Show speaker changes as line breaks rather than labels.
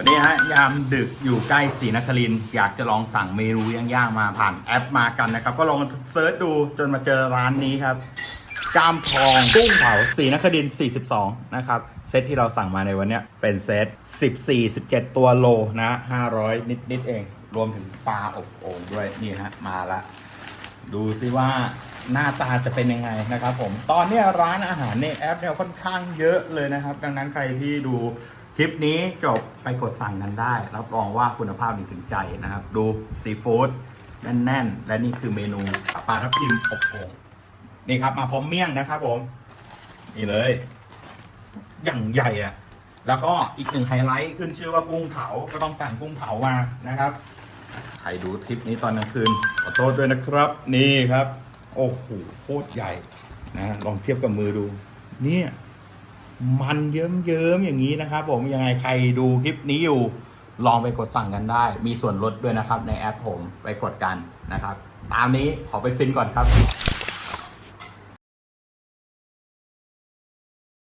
วันนี้ฮะยามดึกอยู่ใกล้ศรีนครินอยากจะลองสั่งเมนูย่างๆมาผ่านแอปมากันนะครับ ก็ลองเซิร์ชดูจนมาเจอร้านนี้ครับกามทองกุ้งเผาศรีนครินทร์42 นะครับ เซตที่เราสั่งมาในวันนี้เป็นเซต 14 17 ตัวโลนะ 500 นิดๆเอง รวมถึงปลาอบโอ่งด้วยนี่ฮะมาละดูซิว่าหน้าตาจะเป็นยังไงนะครับผม ตอนนี้ร้านอาหารในแอปเนี่ยค่อนข้างเยอะเลยนะครับ ดังนั้นใครที่ดู คลิปนี้จบไปกดสั่งกันได้ รับรองว่าคุณภาพดีถึงใจนะครับ ดูซีฟู้ดแน่นๆ และนี่คือเมนูปลาทับทิมอบโอ่งนี่ครับ มาพร้อมเมี่ยงนะครับผม นี่เลย อย่างใหญ่อะแล้วก็อีกหนึ่งไฮไลท์ขึ้นชื่อว่ากุ้งเผาก็ต้องสั่งกุ้งเผามานะครับใครดูทริปนี้ตอนกลางคืนขอโทษด้วยนะครับ นี่ครับ โอ้โหโคตรใหญ่นะลองเทียบกับมือดู เนี่ย มันเยิ้มๆอย่างนี้นะครับ ผมยังไงใครดูคลิปนี้อยู่ ลองไปกดสั่งกันได้ มีส่วนลดด้วยนะครับในแอปผมไปกดกันนะครับ ตามนี้ขอไปฟินก่อนครับ